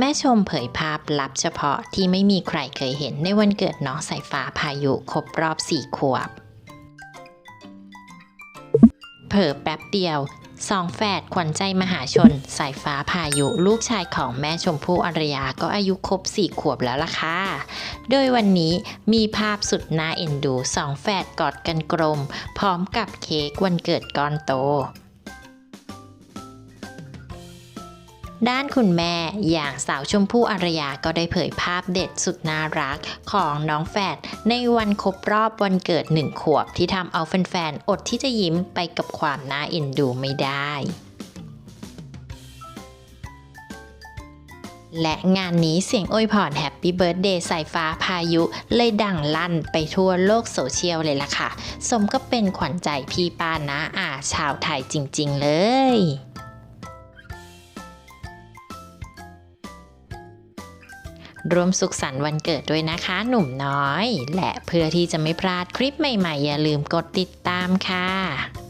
แม่ชมเผยภาพลับเฉพาะที่ไม่มีใครเคยเห็นในวันเกิดน้องสายฟ้าพายุครบรอบสี่ขวบ เผลอแป๊บเดียวสองแฝดขวัญใจมหาชน สายฟ้าพายุลูกชายของแม่ชมพู่อรยาก็อายุครบสี่ขวบแล้วล่ะค่ะ โดยวันนี้มีภาพสุดน่าเอ็นดูสองแฝดกอดกันกลม พร้อมกับเค้กวันเกิดก้อนโต ด้านคุณแม่อย่างสาวชมพู่อารยาก็ได้เผยภาพเด็ดสุดน่ารักของน้องแฝดในวันครบรอบวันเกิดหนึ่งขวบที่ทำเอาแฟนๆอดที่จะยิ้มไปกับความน่าเอ็นดูไม่ได้และงานนี้เสียงอวยพรแฮปปี้เบิร์ดเดย์สายฟ้าพายุ เลยดังลั่นไปทั่วโลกโซเชียลเลยล่ะค่ะ สมก็เป็นขวัญใจพี่ป้านะอาชาวไทยจริง ๆ เลย ร่วมสุขสันต์วันเกิดด้วยนะคะ หนุ่มน้อย และเพื่อที่จะไม่พลาดคลิปใหม่ๆ อย่าลืมกดติดตามค่ะ